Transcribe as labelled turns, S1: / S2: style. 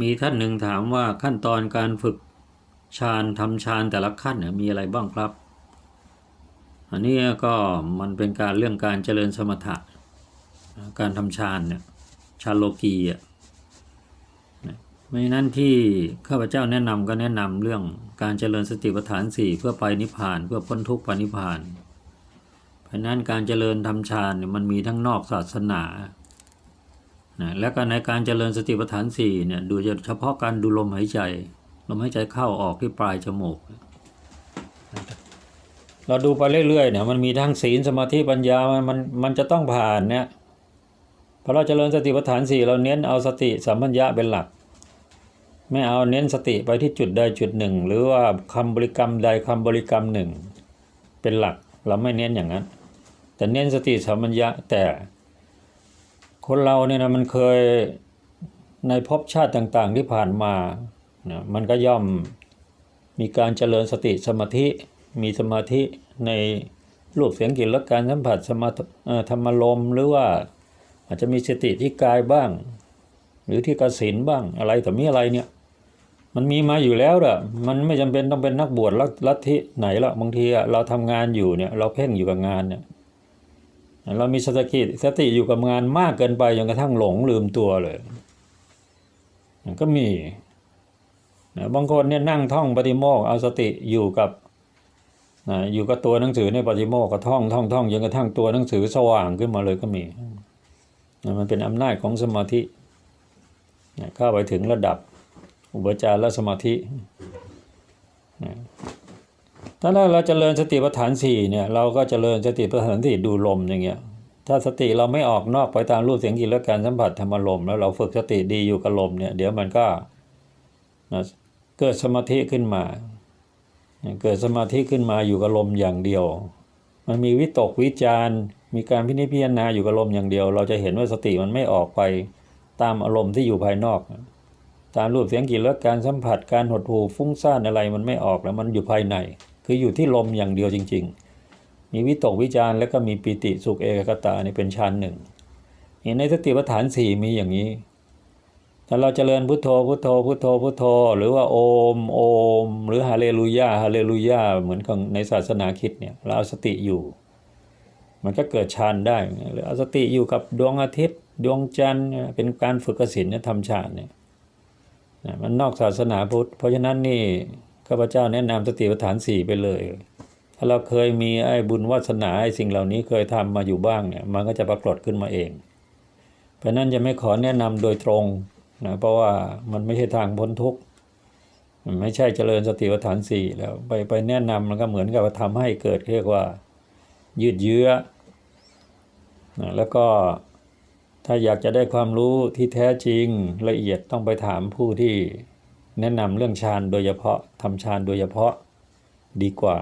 S1: มีท่านหนึ่งถามว่าขั้นตอนการฝึกฌานทำฌานแต่ละขั้นเนี่ยมีอะไรบ้างครับ อันนี้ก็มันเป็นการเรื่องการเจริญสมถะ การทำฌานเนี่ยฌานโลกีอะนะไม่นั้นที่ข้าพเจ้าแนะนำก็แนะนำเรื่องการเจริญสติปัฏฐานสี่เพื่อไปนิพพานเพื่อพ้นทุกข์ไปนิพพาน เพราะนั้นการเจริญทำฌานเนี่ยมันมีทั้งนอกศาสนา นะแล้วก็ในการเจริญสติปัฏฐานสี่เนี่ยดูเฉพาะการดูลมหายใจ ลมหายใจเข้าออกที่ปลายจมูก เราดูไปเรื่อยๆเนี่ยมันมีทั้งศีลสมาธิปัญญามันมันมันจะต้องผ่านเนี่ยพอเราเจริญสติปัฏฐานสี่เราเน้นเอาสติสัมปัญญะเป็นหลัก ไม่เอาเน้นสติไปที่จุดใดจุดหนึ่ง หรือว่าคำบริกรรมใดคำบริกรรมหนึ่ง เป็นหลักเราไม่เน้นอย่างนั้น แต่เน้นสติสัมปัญญะแต่ คนเราเนี่ยนะมันเคยในภพชาติต่างๆที่ผ่านมานะมันก็ย่อมมีการเจริญสติสมาธิ มีสมาธิในรูปเสียงกลิ่นรสการสัมผัสสมาธรรมลมหรือว่าอาจจะมีสติที่กายบ้าง หรือที่กสินบ้างอะไรแต่มีอะไรเนี่ย มันมีมาอยู่แล้วเด้มันไม่จำเป็นต้องเป็นนักบวชลัทธิไหนละบางทีเราทำงานอยู่เนี่ย เราเพ่งอยู่กับงานเนี่ย เรามีสติสติอยู่กับงานมากเกินไปจนกระทั่งหลงลืมตัวเลยก็มีนะบางคนเนี่ยนั่งท่องปฏิโมกข์เอาสติอยู่กับนะอยู่กับตัวหนังสือในปฏิโมกข์ก็ท่องท่องท่องจนกระทั่งตัวหนังสือสว่างขึ้นมาเลยก็มีนะมันเป็นอำนาจของสมาธินะเข้าไปถึงระดับอุปจารสมาธินะ ถ้าเราจเจริญสติปัฏฐานสี่เนี่ยเราก็จเจริญสติปัฏฐานสี่ดูลมอย่างเงี้ย ถ้าสติเราไม่ออกนอกไปตามรูปเสียงกลิ่นรสการสัมผัสธรรมลมแล้วเราฝึกสติดีอยู่กับลมเนี่ยเดี๋ยวมันก็นะเกิดสมาธิขึ้นมา เกิดสมาธิขึ้นมาอยู่กับลมอย่างเดียว มันมีวิตกวิจารมีการพินิจพิจารณาอยู่กับลมอย่างเดียว เราจะเห็นว่าสติมันไม่ออกไปตามอารมณ์ที่อยู่ภายนอก ตามรูปเสียงกลิ่นรสการสัมผัสการหดหู่ฟุ้งซ่านอะไรมันไม่ออกแล้วมันอยู่ภายใน คืออยู่ที่ลมอย่างเดียวจริง ๆ มีวิตกวิจารแล้วก็มีปิติสุขเอกคตานี่เป็นชั้นหนึ่งในสติปัฏฐานสี่มีอย่างนี้ถ้าเราจเจริญพุทโธพุทโธพุทโธพุทโธ หรือว่าโอมโอม หรือฮาเลลูยาฮาเลลูยาเหมือนของในศาสนาคิดเนี่ยเราเอาสติอยู่ มันก็เกิดฌานได้หรือเอาสติอยู่กับดวงอาทิตย์ ดวงจันทร์เป็นการฝึกกสินเนี่ยทำฌานเนี่ยมันนอกศาสนาพุทธเพราะฉะนั้นนี่ ข้าพเจ้าแนะนำสติปัฏฐานสี่ไปเลย ถ้าเราเคยมีไอ้บุญวาสนาไอ้สิ่งเหล่านี้เคยทำมาอยู่บ้างเนี่ยมันก็จะปรากฏขึ้นมาเอง เพราะนั้นจะไม่ขอแนะนำโดยตรงนะเพราะว่ามันไม่ใช่ทางพ้นทุกข์ไม่ใช่เจริญสติปัฏฐานสี่แล้วไปไปแนะนำมันก็เหมือนกับว่าทำให้เกิดเรียกว่า ยืดเยื้อนะแล้วก็ถ้าอยากจะได้ความรู้ที่แท้จริงละเอียดต้องไปถามผู้ที่ แนะนำเรื่องฌานโดยเฉพาะทำฌานโดยเฉพาะดีกว่า